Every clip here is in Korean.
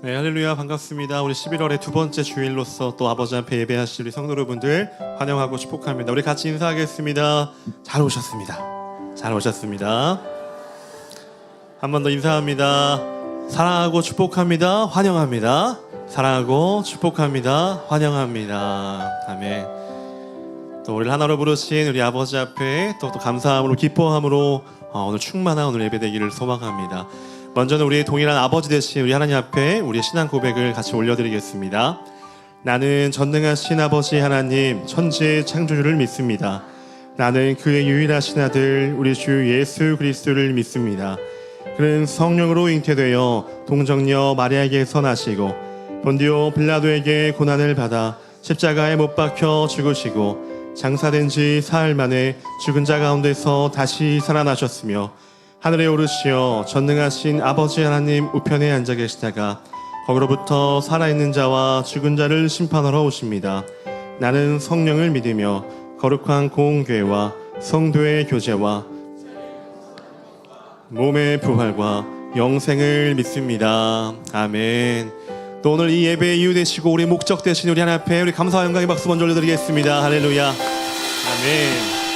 네, 할렐루야 반갑습니다. 우리 11월의 두 번째 주일로서 또 아버지 앞에 예배하실 우리 성도 여러분들 환영하고 축복합니다. 우리 같이 인사하겠습니다. 잘 오셨습니다. 잘 오셨습니다. 한 번 더 인사합니다. 사랑하고 축복합니다. 환영합니다. 사랑하고 축복합니다. 환영합니다. 아멘. 또 우리를 하나로 부르신 우리 아버지 앞에 또, 또 감사함으로 기뻐함으로 어, 오늘 충만한 오늘 예배 되기를 소망합니다. 먼저는 우리의 동일한 아버지 되신 우리 하나님 앞에 우리의 신앙 고백을 같이 올려드리겠습니다. 나는 전능하신 아버지 하나님 천지의 창조주를 믿습니다. 나는 그의 유일하신 아들 우리 주 예수 그리스도를 믿습니다. 그는 성령으로 잉태되어 동정녀 마리아에게서 나시고 본디오 빌라도에게 고난을 받아 십자가에 못 박혀 죽으시고 장사된 지 사흘 만에 죽은 자 가운데서 다시 살아나셨으며 하늘에 오르시어 전능하신 아버지 하나님 우편에 앉아 계시다가 거기로부터 살아있는 자와 죽은 자를 심판하러 오십니다. 나는 성령을 믿으며 거룩한 공교회와 성도의 교제와 몸의 부활과 영생을 믿습니다. 아멘. 또 오늘 이 예배의 이유 되시고 우리 목적 되신 우리 하나님 앞에 우리 감사와 영광의 박수 먼저 올려드리겠습니다. 할렐루야. 아멘.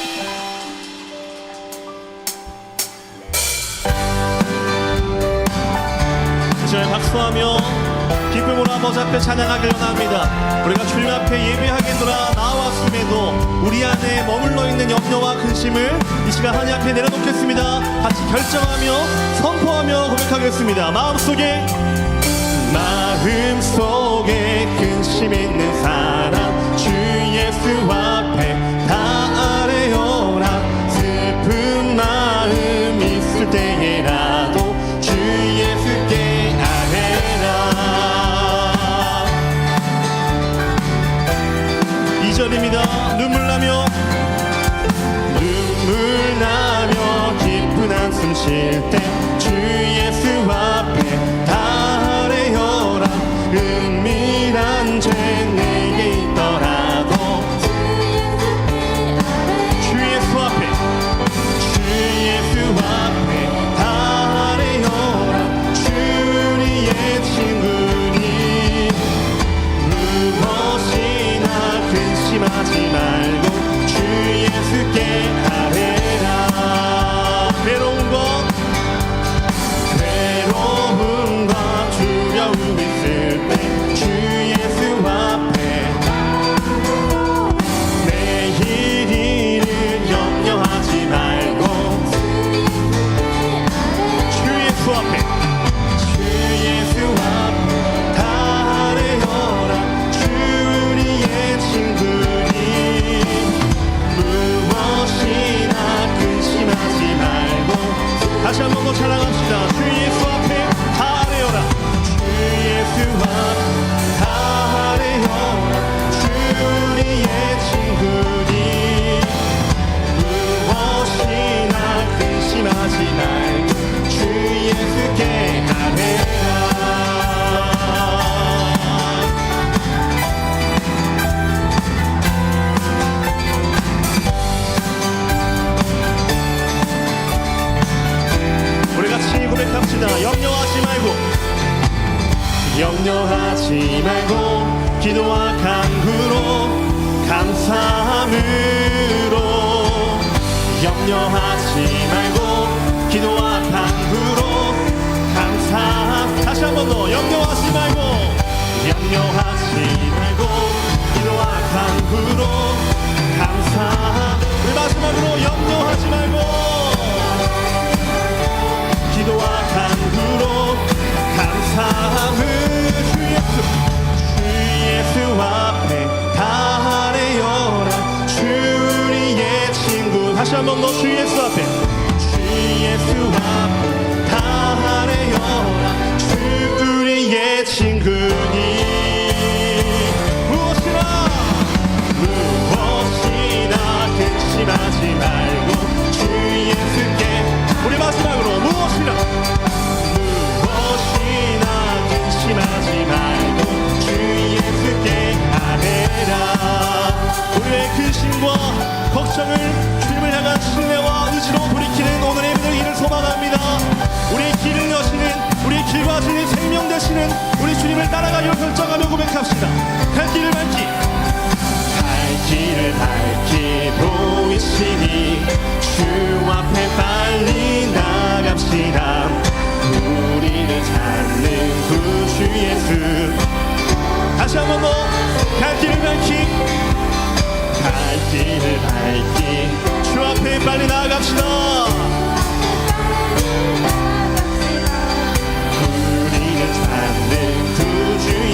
앞에 찬양하길 원합니다. 우리가 주님 앞에 예배하겠노라 나왔음에도 우리 안에 머물러 있는 염려와 근심을 이 시간 하나님 앞에 내려놓겠습니다. 같이 결정하며 선포하며 고백하겠습니다. 마음속에 마음속에 근심 있는 사람 염려하지 말고 기도와 간구로 감사함으로. 염려하지 말고 기도와 간구로 감사 다시 한 번 더. 염려하지 말고. 염려하지 말고 기도와 간구로 감사 우리 마지막으로 염려하지 말고 기도와 간구로 감사함을 주 예수 주 예수 앞에 다 아뢰어라. 주 우리의 친구 다시 한번 더 주 예수 앞에. 주 예수 앞에 다 아뢰어라. 주 우리의 친구니. 무엇이나 무엇이나 근심하지 말고 주 예수께 우리 마지막 되리라 우리의 그 근심과 걱정을 주님을 향한 신뢰와 의지로 돌이키는 오늘의 일을 소망합니다. 우리의 길을 여시는 우리의 길과 주님 생명 되시는 우리 주님을 따라가려 결정하며 고백합시다. 갈 길을 밝히. 갈 길을 밝히 보이시니 주 앞에 다시 한 번 더. 갈 길을 밝히. 갈 길을 밝히. 주 앞에 빨리 나아갑시다. 우리가 찾는 구주의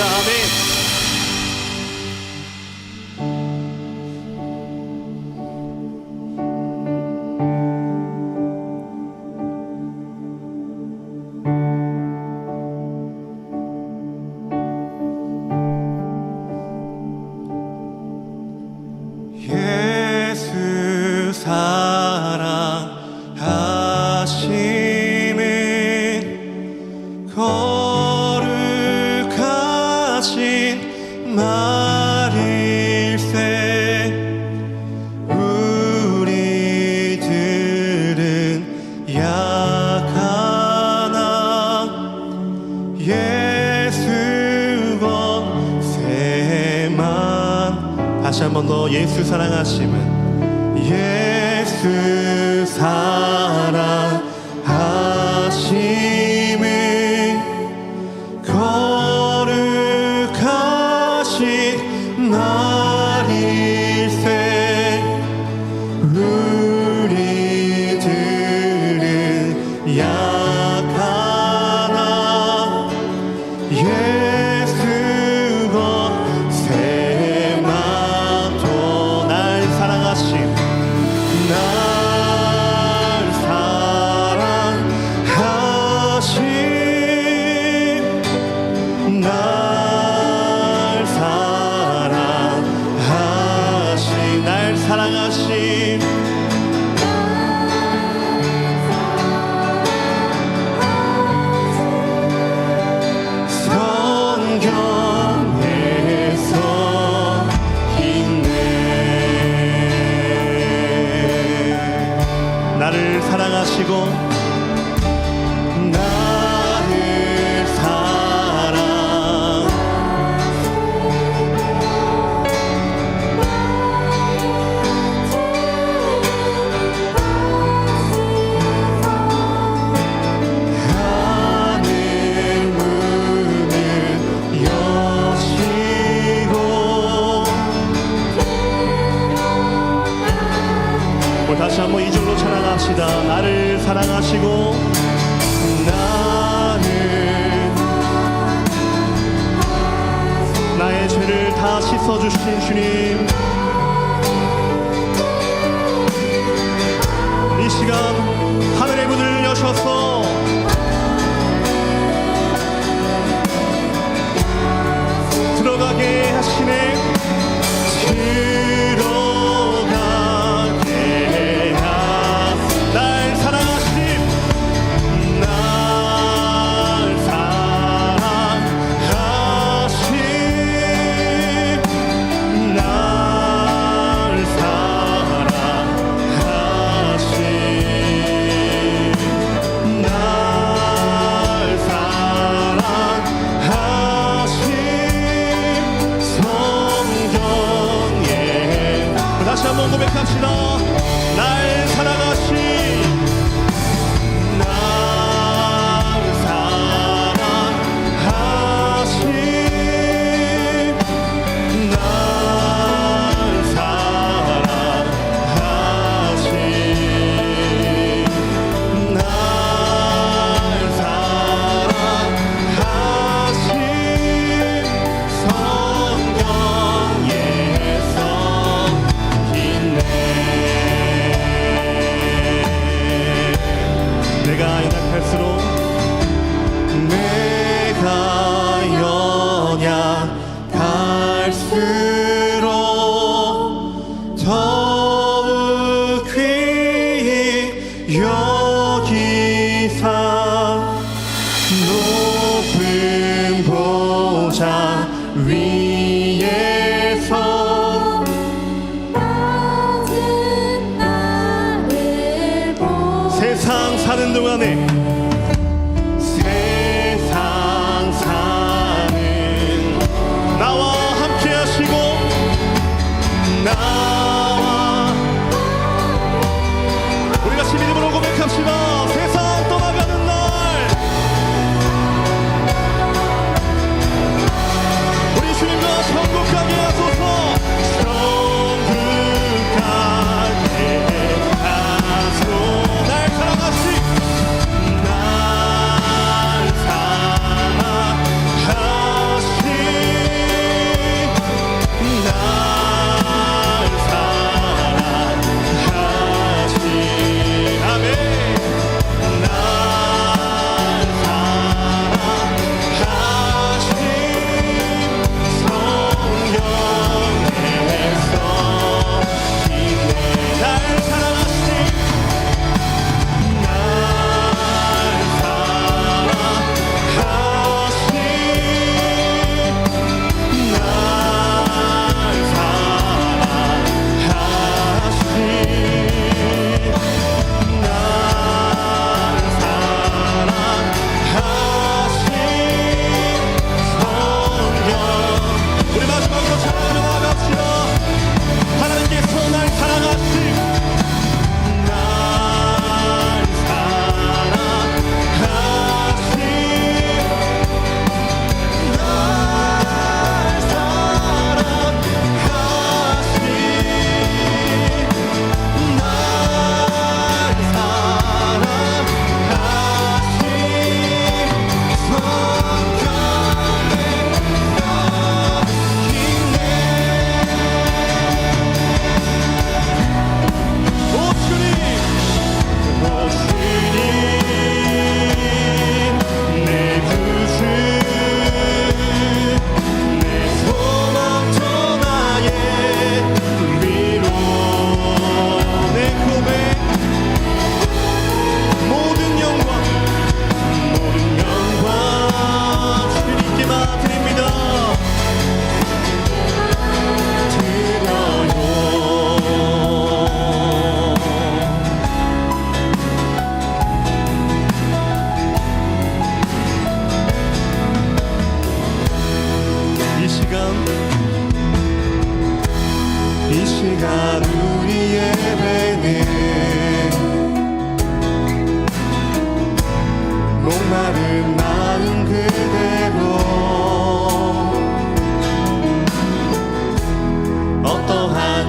sabe 예수 사랑하심은 예수 사랑하심은 거룩하신 나리 한번 이 줄로 찬양합시다. 나를 사랑하시고 나는 나의 죄를 다 씻어주신 주님 이 시간 하늘의 문을 여셔서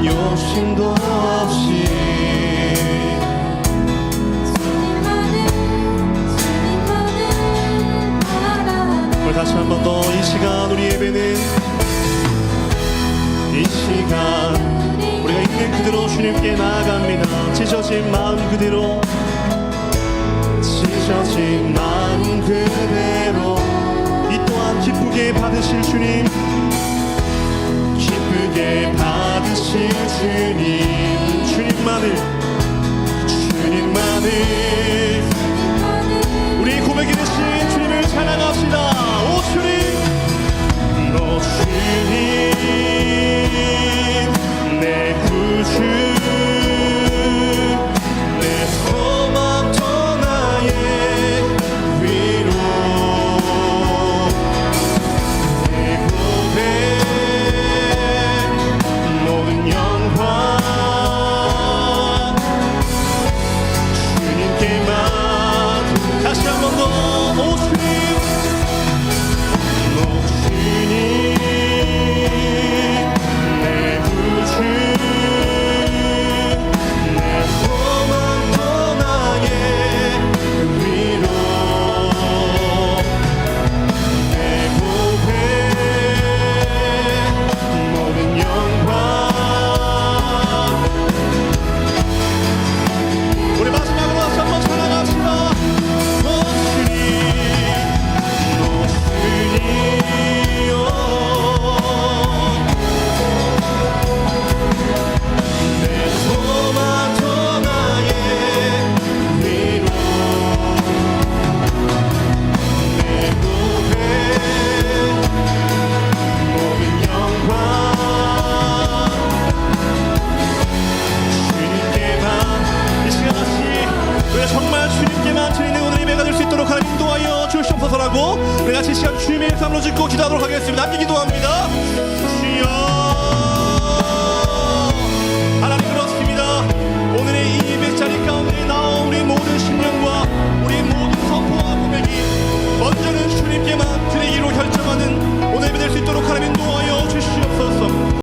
욕심도 없이. 오늘 다시 한 번 더 이 시간 우리 예배는 이 시간 우리가 있는 그대로 주님께 나아갑니다. 찢어진 마음 그대로 찢어진 마음 그대로 이 또한 기쁘게 받으실 주님 받으실 주님 주님만을 주님만을